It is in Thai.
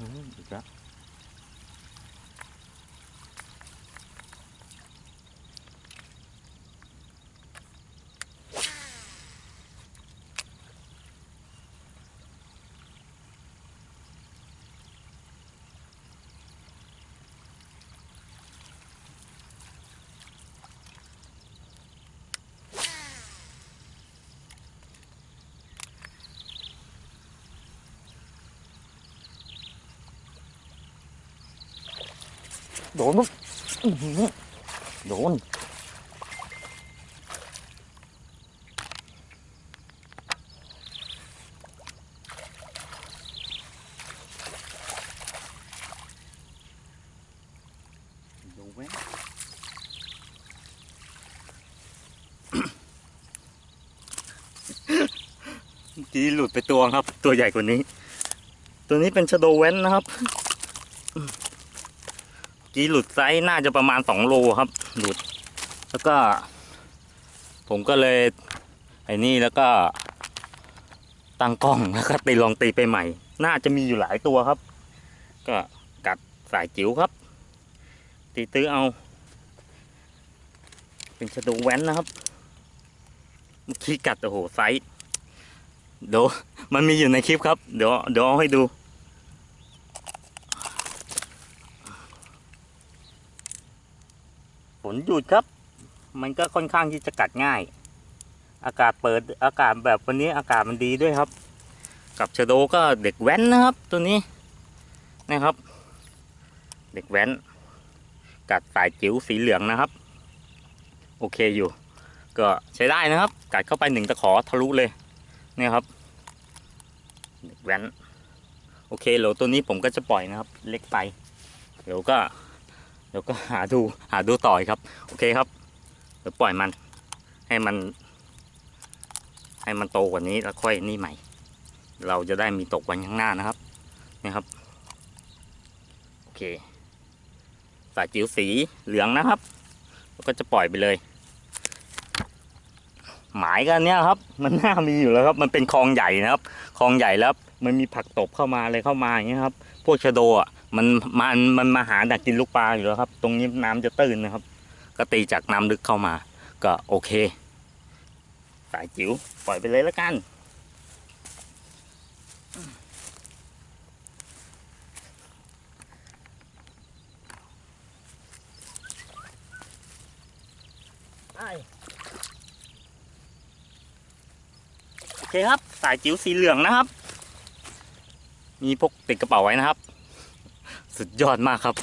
อืม โดนอื้อหือโดนกี้หลุดไปตัวครับ ตัวใหญ่กว่านี้ ตัวนี้เป็นชโดเว้นนะครับ กี้หลุดไซส์น่าจะประมาณสองโลครับ หลุด แล้วก็ ผมก็เลยไอ้นี่แล้วก็ ตั้งกล้องแล้วก็ตีลองตีไปใหม่ น่าจะมีอยู่หลายตัวครับ ก็กัดสายจิ๋วครับ ตีตื้อเอา เป็นชะดูแว้นนะครับเมื่อกี้กัดโอ้โหไซส์เดี๋ยวมันมีอยู่ในคลิปครับ เดี๋ยวเดี๋ยวเอาให้ดู นหยุดครับ มันก็ค่อนข้างที่จะกัดง่าย อากาศเปิดอากาศแบบวันนี้อากาศมันดีด้วยครับ กับชะโดก็เด็กแว้นนะครับ ตัวนี้นะครับ เด็กแว้น กัดสายจิ๋วสีเหลืองนะครับ โอเคอยู่ ก็ใช้ได้นะครับ กัดเข้าไปหนึ่งตะขอทะลุเลยเนี่ยครับเด็กแว้นโอเคเดี๋ยวตัวนี้ผมก็จะปล่อยนะครับ เล็กไปเดี๋ยวก็ เดี๋ยวก็หาดูหาดูต่อยครับ โอเคครับ เดี๋ยวปล่อยมัน ให้มัน ให้มันโตกว่านี้แล้วค่อยนี่ใหม่ เราจะได้มีตกวันข้างหน้านะครับนี่ครับ โอเค สายจิ๋วสีเหลืองนะครับแล้วก็จะปล่อยไปเลย หมายกันเนี้ยครับ มันน่ามีอยู่แล้วครับ มันเป็นคลองใหญ่นะครับคลองใหญ่แล้วมันมีผักตบเข้ามาอะไรเข้ามาอย่างเงี้ยครับ พวกชะโดอะ มันมันมันมาหาดักกินลูกปลาอยู่แล้วครับ ตรงนี้น้ำจะตื้นนะครับ ก็ตีจากน้ำลึกเข้ามา ก็โอเค สายจิ๋วปล่อยไปเลยแล้วกันโอเคครับ สายจิ๋วสีเหลืองนะครับ มีพกติดกระเป๋าไว้นะครับ สุดยอดมากครับ